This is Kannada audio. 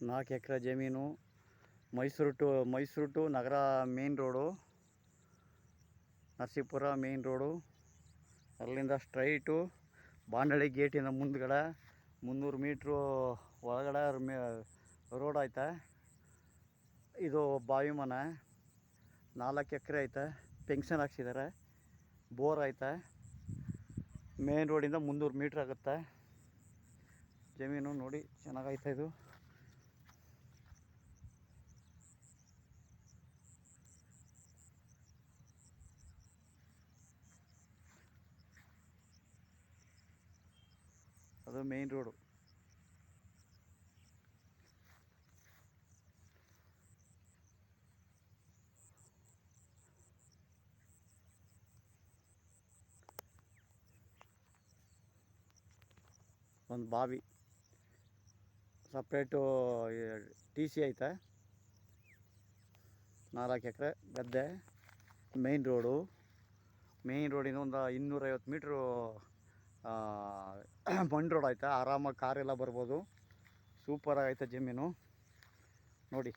ನಾಲ್ಕು ಎಕರೆ ಜಮೀನು. Mysuru to Mysuru to Nagar main road Narasipura main road ಅಲ್ಲಿಂದ ಸ್ಟ್ರೈಟು ಬಾಂಡಳಿ ಗೇಟಿನ ಮುಂದ್ಗಡೆ ಮುನ್ನೂರು ಮೀಟ್ರು ಒಳಗಡೆ ರೋಡ್ ಐತೆ. ಇದು ಬಾವಿ ಮನೆ. ನಾಲ್ಕು ಎಕರೆ ಐತೆ. ಪೆನ್ಷನ್ ಹಾಕ್ಸಿದ್ದಾರೆ ಬೋರ್ ಐತೆ. ಮೇನ್ ರೋಡಿಂದ ಮುನ್ನೂರು ಮೀಟ್ರ್ ಆಗುತ್ತೆ. ಜಮೀನು ನೋಡಿ ಚೆನ್ನಾಗೈತೆ ಇದು. ಅದು ಮೇನ್ ರೋಡು ಒಂದು ಬಾವಿ. ಸಪ್ರೇಟು ಟಿ ಸಿ ಐತೆ. ನಾಲ್ಕು ಎಕರೆ ಗದ್ದೆ. ಮೇನ್ ರೋಡು ಮೇನ್ ರೋಡಿನ ಒಂದು ಇನ್ನೂರೈವತ್ತು ಮೀಟ್ರು ಮಣ್ಣು ರೋಡ್ ಐತೆ ಆರಾಮಾಗಿ ಕಾರೆಲ್ಲ ಬರ್ಬೋದು. ಸೂಪರ್ ಆಗೈತೆ ಜಮೀನು ನೋಡಿ.